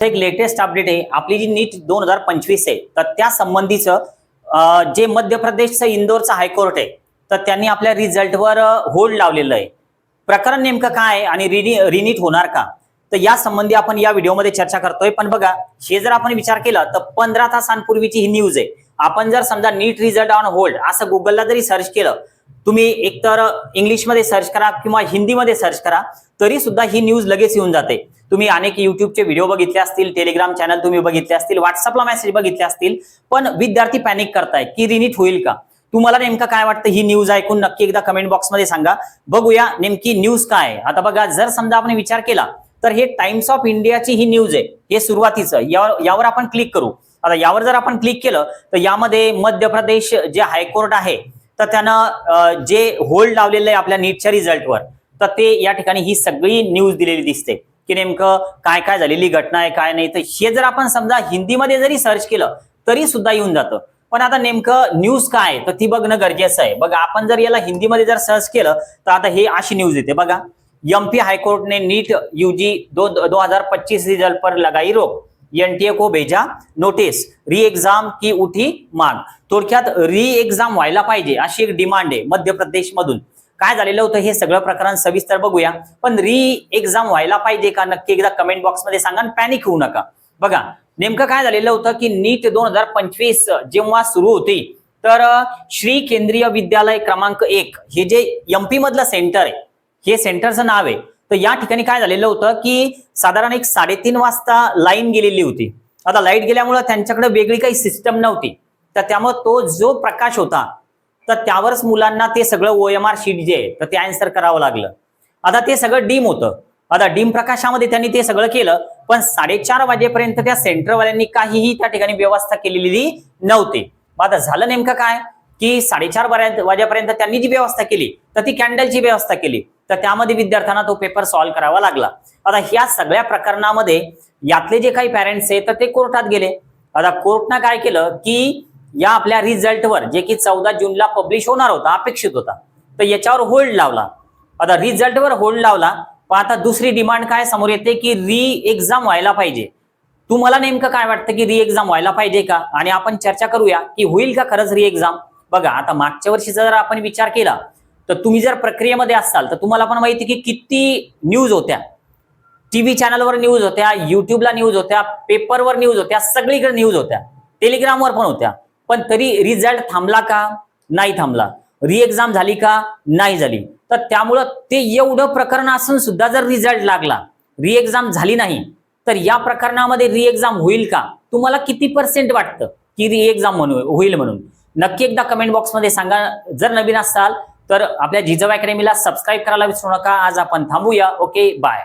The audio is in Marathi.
तर एक लेटेस्ट अपडेट आहे. आपली जी नीट दोन हजार पंचवीस आहे तर त्या संबंधीचं जे मध्य प्रदेशचं इंदोरचं हायकोर्ट आहे तर त्यांनी आपल्या रिझल्टवर होल्ड लावलेलं आहे. प्रकरण नेमकं काय आहे आणि रिनी रिनीट होणार का? तर या संबंधी आपण या व्हिडिओमध्ये चर्चा करतोय. पण बघा हे जर आपण विचार केला तर पंधरा तासांपूर्वीची ही न्यूज आहे. आपण जर समजा नीट रिझल्ट ऑन होल्ड असं गुगलला जरी सर्च केलं तुम्ही एकतर इंग्लिशमध्ये सर्च करा किंवा हिंदीमध्ये सर्च करा तरी सुद्धा ही न्यूज लगेच येऊन जाते. तुम्ही अनेक युट्यूबचे व्हिडिओ बघितले असतील टेलिग्राम चॅनल तुम्ही बघितले असतील व्हॉट्सअपला मेसेज बघितले असतील पण विद्यार्थी पॅनिक करताय की रिनीट होईल का? तुम्हाला नेमकं काय वाटतं? ही न्यूज ऐकून नक्की एकदा कमेंट बॉक्समध्ये सांगा. बघूया नेमकी न्यूज काय आहे. आता बघा जर समजा आपण विचार केला तर हे टाइम्स ऑफ इंडियाची ही न्यूज आहे. हे सुरुवातीचं यावर यावर आपण क्लिक करू. आता यावर जर आपण क्लिक केलं तर यामध्ये मध्य प्रदेश जे हायकोर्ट आहे तर त्यानं जे होल्ड लावलेलं आहे आपल्या नीटच्या रिझल्टवर तर ते या ठिकाणी ही सगळी न्यूज दिलेली दिसते. की नेमकं काय काय झालेली घटना आहे काय नाही. तर हे जर आपण समजा हिंदीमध्ये जरी सर्च केलं तरी सुद्धा येऊन जातं. पण आता नेमकं न्यूज काय तर ती बघणं गरजेचं आहे. बघा आपण जर याला हिंदीमध्ये जर सर्च केलं तर आता हे अशी न्यूज येते. बघा एमपी हाईकोर्ट ने नीट यूजी दो दो हजार पच्चीस रिजल्ट पर लगाई रोक. एनटीए को भेजा नोटीस री एक्झाम की उठी माग. थोडक्यात री एक्झाम व्हायला पाहिजे अशी एक डिमांड आहे मध्य प्रदेश मधून काय झालेलं होतं हे सगळं प्रकरण सविस्तर बघूया. पण री एक्झाम व्हायला पाहिजे का? नक्की एकदा कमेंट बॉक्समध्ये सांगा पॅनिक होऊ नका. बघा नेमकं काय झालेलं होतं की नीट दोन हजार पंचवीस जेव्हा सुरू होती तर श्री केंद्रीय विद्यालय क्रमांक एक हे जे एमपी मधलं सेंटर आहे हे सेंटरचं नाव आहे. तर या ठिकाणी काय झालेलं होतं की साधारण एक साडेतीन वाजता लाईन गेलेली होती. आता लाइट गेल्यामुळं त्यांच्याकडे वेगळी काही सिस्टम नव्हती. तर त्यामुळे तो जो प्रकाश होता तर त्यावरच मुलांना ते सगळं ओएमआर शीट जे आहे तर ते आन्सर करावं लागलं. आता ते सगळं डीम होतं. आता डीम प्रकाशामध्ये त्यांनी ते सगळं केलं पण साडेचार वाजेपर्यंत त्या सेंटरवाल्यांनी काहीही त्या ठिकाणी व्यवस्था केलेली नव्हती. आता झालं नेमकं काय? की साडेचार वाजेपर्यंत त्यांनी जी व्यवस्था केली तर ती कॅन्डलची व्यवस्था केली. तर त्यामध्ये विद्यार्थ्यांना तो पेपर सॉल्व्ह करावा लागला. आता ह्या सगळ्या प्रकरणामध्ये यातले जे काही पॅरेंट्स आहेत तर ते कोर्टात गेले. आता कोर्टनं काय केलं की या आपल्या रिझल्टवर जे की चौदा जूनला पब्लिश होणार होता अपेक्षित होता. तर याच्यावर होल्ड लावला. आता रिझल्टवर होल्ड लावला पण आता दुसरी डिमांड काय समोर येते की री एक्झाम व्हायला पाहिजे. तुम्हाला नेमकं काय वाटतं की री एक्झाम व्हायला पाहिजे का? आणि आपण चर्चा करूया की होईल का खरंच री एक्झाम बघा आता मागच्या वर्षीचा जर आपण विचार केला तर तुम्ही जर प्रक्रियेमध्ये असाल तर तुम्हाला पण माहिती की किती न्यूज होत्या. टीव्ही चॅनलवर न्यूज होत्या युट्यूबला न्यूज होत्या पेपरवर न्यूज होत्या सगळीकडे न्यूज होत्या. टेलिग्रामवर पण होत्या. पण तरी रिझल्ट थांबला का? नाही थांबला. रिएक्झाम झाली का? नाही झाली. तर त्यामुळं ते एवढं प्रकरण असून सुद्धा जर रिझल्ट लागला रिएक्झाम झाली नाही तर या प्रकरणामध्ये रिएक्झाम होईल का? तुम्हाला किती पर्सेंट वाटतं की रिएक्झाम म्हणून होईल म्हणून? नक्की एकदा कमेंट बॉक्समध्ये सांगा. जर नवीन असाल तर आपल्या जिजाऊ अकॅडमीला सबस्क्राईब करायला विसरू नका. आज आपण थांबूया. Okay bye